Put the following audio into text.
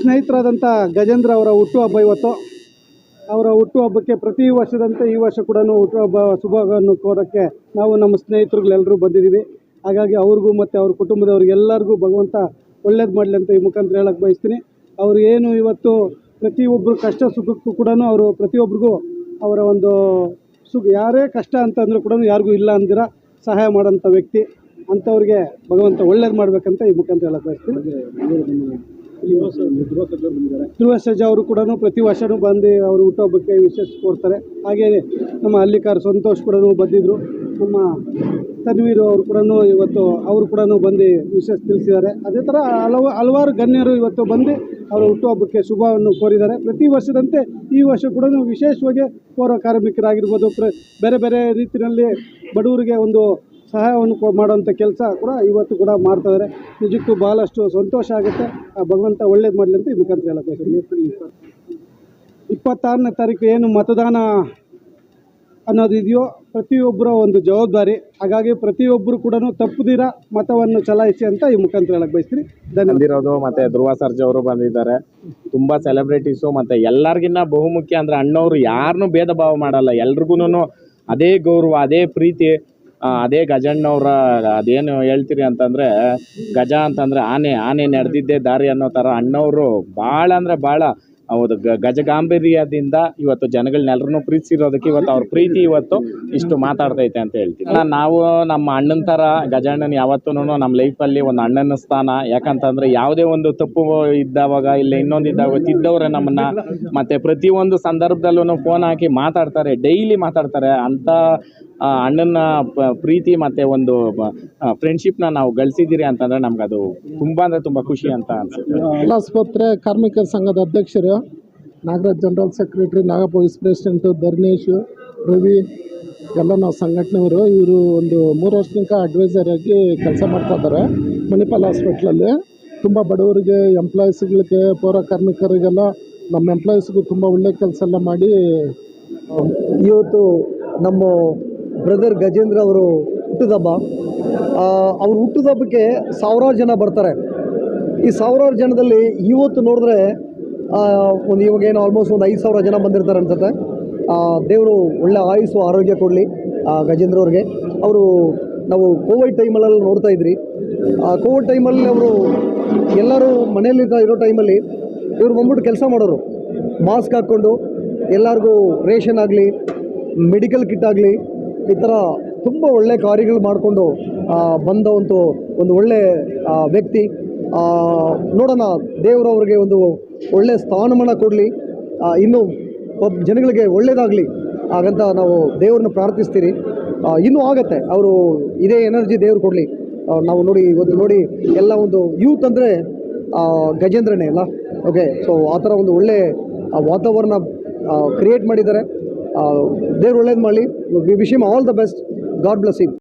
ಸ್ನೇಹಿತರಾದಂಥ ಗಜೇಂದ್ರ ಅವರ ಹುಟ್ಟುಹಬ್ಬ ಇವತ್ತು. ಅವರ ಹುಟ್ಟುಹಬ್ಬಕ್ಕೆ ಪ್ರತಿ ವರ್ಷದಂತೆ ಈ ವರ್ಷ ಕೂಡ ಹುಟ್ಟುಹಬ್ಬ ಶುಭವನ್ನು ಕೋರೋಕ್ಕೆ ನಾವು ನಮ್ಮ ಸ್ನೇಹಿತರುಗಳೆಲ್ಲರೂ ಬಂದಿದ್ದೀವಿ. ಹಾಗಾಗಿ ಅವ್ರಿಗೂ ಮತ್ತು ಅವ್ರ ಕುಟುಂಬದವ್ರಿಗೆಲ್ಲರಿಗೂ ಭಗವಂತ ಒಳ್ಳೇದು ಮಾಡಲಿ ಅಂತ ಈ ಮುಖಾಂತರ ಹೇಳಕ್ಕೆ ಬಯಸ್ತೀನಿ. ಅವರು ಏನು ಇವತ್ತು ಪ್ರತಿಯೊಬ್ಬರು ಕಷ್ಟ ಸುಖಕ್ಕೂ ಕೂಡ ಅವರು ಪ್ರತಿಯೊಬ್ಬರಿಗೂ ಅವರ ಒಂದು ಸುಖ, ಯಾರೇ ಕಷ್ಟ ಅಂತಂದ್ರೂ ಕೂಡ ಯಾರಿಗೂ ಇಲ್ಲ ಅಂದಿರ ಸಹಾಯ ಮಾಡೋಂಥ ವ್ಯಕ್ತಿ. ಅಂಥವ್ರಿಗೆ ಭಗವಂತ ಒಳ್ಳೇದು ಮಾಡಬೇಕಂತ ಈ ಮುಖಾಂತರ ಹೇಳಕ್ಕೆ ಬಯಸ್ತೀನಿ. ಧ್ರುವ ಸರ್ಜಾ ಅವರು ಕೂಡ ಪ್ರತಿ ವರ್ಷವೂ ಬಂದು ಅವರು ಹುಟ್ಟುಹಬ್ಬಕ್ಕೆ ವಿಶೇಷ ಕೊಡ್ತಾರೆ. ಹಾಗೆಯೇ ನಮ್ಮ ಹಳ್ಳಿಕಾರ ಸಂತೋಷ್ ಕೂಡ ಬಂದಿದ್ದರು ನಮ್ಮ ತನ್ವೀರ್ ಅವರು ಕೂಡ ಇವತ್ತು ಅವರು ಕೂಡ ಬಂದು ವಿಶೇಷ ತಿಳಿಸಿದ್ದಾರೆ. ಅದೇ ಥರ ಹಲವು ಹಲವಾರು ಗಣ್ಯರು ಇವತ್ತು ಬಂದು ಅವರ ಹುಟ್ಟುಹಬ್ಬಕ್ಕೆ ಶುಭವನ್ನು ಕೋರಿದ್ದಾರೆ. ಪ್ರತಿ ವರ್ಷದಂತೆ ಈ ವರ್ಷ ಕೂಡ ವಿಶೇಷವಾಗಿ ಪೌರ ಕಾರ್ಮಿಕರಾಗಿರ್ಬೋದು. ಪ್ರ ಬೇರೆ ಬೇರೆ ರೀತಿಯಲ್ಲಿ ಬಡವರಿಗೆ ಒಂದು ಸಹಾಯವನ್ನು ಕೊ ಮಾಡುವಂಥ ಕೆಲಸ ಕೂಡ ಇವತ್ತು ಕೂಡ ಮಾಡ್ತಾ ಇದ್ದಾರೆ ನಿಜಕ್ಕೂ ಭಾಳಷ್ಟು ಸಂತೋಷ ಆಗುತ್ತೆ. ಆ ಭಗವಂತ ಒಳ್ಳೇದು ಮಾಡಲಿ ಅಂತ ಈ ಮುಖಾಂತರ ಹೇಳಕ್ಕೆ ಇಪ್ಪತ್ತಾರನೇ ತಾರೀಕು ಏನು ಮತದಾನ ಅನ್ನೋದು ಇದೆಯೋ ಪ್ರತಿಯೊಬ್ಬರ ಒಂದು ಜವಾಬ್ದಾರಿ. ಹಾಗಾಗಿ ಪ್ರತಿಯೊಬ್ಬರು ಕೂಡ ತಪ್ಪದಿರ ಮತವನ್ನು ಚಲಾಯಿಸಿ ಅಂತ ಈ ಮುಖಾಂತರ ಹೇಳಕ್ಕೆ ಬಯಸ್ತೀನಿ. ಬಂದಿರೋದು ಮತ್ತೆ ಧ್ರುವ ಸರ್ಜ್ ಅವರು ಬಂದಿದ್ದಾರೆ. ತುಂಬಾ ಸೆಲೆಬ್ರಿಟೀಸು ಮತ್ತೆ ಎಲ್ಲರಿಗಿನ್ನ ಬಹುಮುಖ್ಯ ಅಂದ್ರೆ ಅಣ್ಣವರು ಯಾರನ್ನೂ ಭೇದ ಭಾವ ಮಾಡಲ್ಲ. ಎಲ್ರಿಗೂ ಅದೇ ಗೌರವ, ಅದೇ ಪ್ರೀತಿ. ಅದೇ ಗಜಣ್ಣವ್ರ, ಅದೇನು ಹೇಳ್ತೀರಿ ಅಂತಂದ್ರೆ, ಗಜ ಅಂತಂದ್ರೆ ಆನೆ ಆನೆ ನಡೆದಿದ್ದೇ ದಾರಿ ಅನ್ನೋ ಥರ ಅಣ್ಣವರು ಭಾಳ ಅಂದ್ರೆ ಭಾಳ ಹೌದು ಗಜ ಗಾಂಭೀರ್ಯದಿಂದ ಇವತ್ತು ಜನಗಳನ್ನೆಲ್ಲರೂ ಪ್ರೀತಿಸಿರೋದಕ್ಕೆ ಇವತ್ತು ಅವ್ರ ಪ್ರೀತಿ ಇವತ್ತು ಇಷ್ಟು ಮಾತಾಡ್ತೈತೆ ಅಂತ ಹೇಳ್ತೀನಿ ನಾವು ನಮ್ಮ ಅಣ್ಣನ ಥರ ಗಜಾಣ್ಣನ ಯಾವತ್ತೂ ನಮ್ಮ ಲೈಫಲ್ಲಿ ಒಂದು ಅಣ್ಣನ ಸ್ಥಾನ. ಯಾಕಂತಂದ್ರೆ ಯಾವುದೇ ಒಂದು ತಪ್ಪು ಇದ್ದಾವಾಗ ಇಲ್ಲ ಇನ್ನೊಂದು ಇದ್ದಾಗ ತಿದ್ದವ್ರೆ ನಮ್ಮನ್ನ. ಮತ್ತೆ ಪ್ರತಿಯೊಂದು ಸಂದರ್ಭದಲ್ಲೂ ಫೋನ್ ಹಾಕಿ ಮಾತಾಡ್ತಾರೆ ಡೈಲಿ ಮಾತಾಡ್ತಾರೆ. ಅಂತ ಅಣ್ಣನ ಪ್ರೀತಿ ಮತ್ತೆ ಒಂದು ಫ್ರೆಂಡ್ಶಿಪ್ನ ನಾವು ಗಳಿಸಿದ್ದೀರಿ ಅಂತಂದ್ರೆ ನಮ್ಗೆ ಅದು ತುಂಬಾ ಅಂದ್ರೆ ತುಂಬಾ ಖುಷಿ ಅಂತ ಅನ್ಸುತ್ತೆ. ಆಸ್ಪತ್ರೆ ಕಾರ್ಮಿಕರ ಸಂಘದ ಅಧ್ಯಕ್ಷರು, Nagaraj general secretary, Nagappa vice president Dharnesh Ravi, ಎಲ್ಲ ನಾವು ಸಂಘಟನೆಯವರು, ಇವರು ಒಂದು ಮೂರು ವರ್ಷದಿಂದ ಅಡ್ವೈಸರ್ ಆಗಿ ಕೆಲಸ ಮಾಡ್ತಾ ಇದ್ದಾರೆ. ಮಣಿಪಾಲ್ ಹಾಸ್ಪಿಟ್ಲಲ್ಲಿ ತುಂಬ ಬಡವರಿಗೆ ಎಂಪ್ಲಾಯೀಸ್ಗಳಿಗೆ ಪೌರ ಕಾರ್ಮಿಕರಿಗೆಲ್ಲ ನಮ್ಮ ಎಂಪ್ಲಾಯೀಸ್ಗೂ ತುಂಬ ಒಳ್ಳೆ ಕೆಲಸ ಎಲ್ಲ ಮಾಡಿ ಇವತ್ತು ನಮ್ಮ ಬ್ರದರ್ ಗಜೇಂದ್ರ ಅವರು ಹುಟ್ಟಿದಬ್ಬ ಅವ್ರು ಹುಟ್ಟಿದಬ್ಬಕ್ಕೆ ಸಾವಿರಾರು ಜನ ಬರ್ತಾರೆ. ಈ ಸಾವಿರಾರು ಜನದಲ್ಲಿ ಇವತ್ತು ನೋಡಿದ್ರೆ ಒಂದು ಇವಾಗೇನು ಆಲ್ಮೋಸ್ಟ್ ಒಂದು ಐದು ಸಾವಿರ ಜನ ಬಂದಿರ್ತಾರೆ ಅನ್ಸುತ್ತೆ. ದೇವರು ಒಳ್ಳೆ ಆಯುಸ್ಸು ಆರೋಗ್ಯ ಕೊಡಲಿ ಗಜೇಂದ್ರ ಅವ್ರಿಗೆ. ಅವರು ನಾವು ಕೋವಿಡ್ ಟೈಮಲ್ಲೆಲ್ಲ ನೋಡ್ತಾ ಇದ್ರಿ. ಆ, ಕೋವಿಡ್ ಟೈಮಲ್ಲಿ ಅವರು ಎಲ್ಲರೂ ಮನೆಯಲ್ಲಿ ಇರೋ ಟೈಮಲ್ಲಿ ಇವರು ಬಂದ್ಬಿಟ್ಟು ಕೆಲಸ ಮಾಡೋರು. ಮಾಸ್ಕ್ ಹಾಕ್ಕೊಂಡು, ಎಲ್ಲರಿಗೂ ರೇಷನ್ ಆಗಲಿ ಮೆಡಿಕಲ್ ಕಿಟ್ ಆಗಲಿ ಈ ಥರ ತುಂಬ ಒಳ್ಳೆ ಕಾರ್ಯಗಳು ಮಾಡಿಕೊಂಡು ಬಂದ ಒಂದು ಒಂದು ಒಳ್ಳೆ ವ್ಯಕ್ತಿ. ನೋಡೋಣ, ದೇವರು ಅವ್ರಿಗೆ ಒಂದು ಒಳ್ಳೆ ಸ್ಥಾನಮಾನ ಕೊಡಲಿ. ಇನ್ನೂ ಜನಗಳಿಗೆ ಒಳ್ಳೆಯದಾಗಲಿ ಹಾಗಂತ ನಾವು ದೇವ್ರನ್ನ ಪ್ರಾರ್ಥಿಸ್ತೀರಿ. ಇನ್ನೂ ಆಗತ್ತೆ. ಅವರು ಇದೇ ಎನರ್ಜಿ ದೇವ್ರು ಕೊಡಲಿ. ನಾವು ನೋಡಿ, ಇವತ್ತು ನೋಡಿ, ಎಲ್ಲ ಒಂದು ಯೂತ್ ಅಂದರೆ ಗಜೇಂದ್ರನೇ ಅಲ್ಲ? ಓಕೆ ಸೊ ಆ ಥರ ಒಂದು ಒಳ್ಳೆ ವಾತಾವರಣ ಕ್ರಿಯೇಟ್ ಮಾಡಿದ್ದಾರೆ. ದೇವ್ರು ಒಳ್ಳೇದು ಮಾಡಲಿ we wish all the best god bless him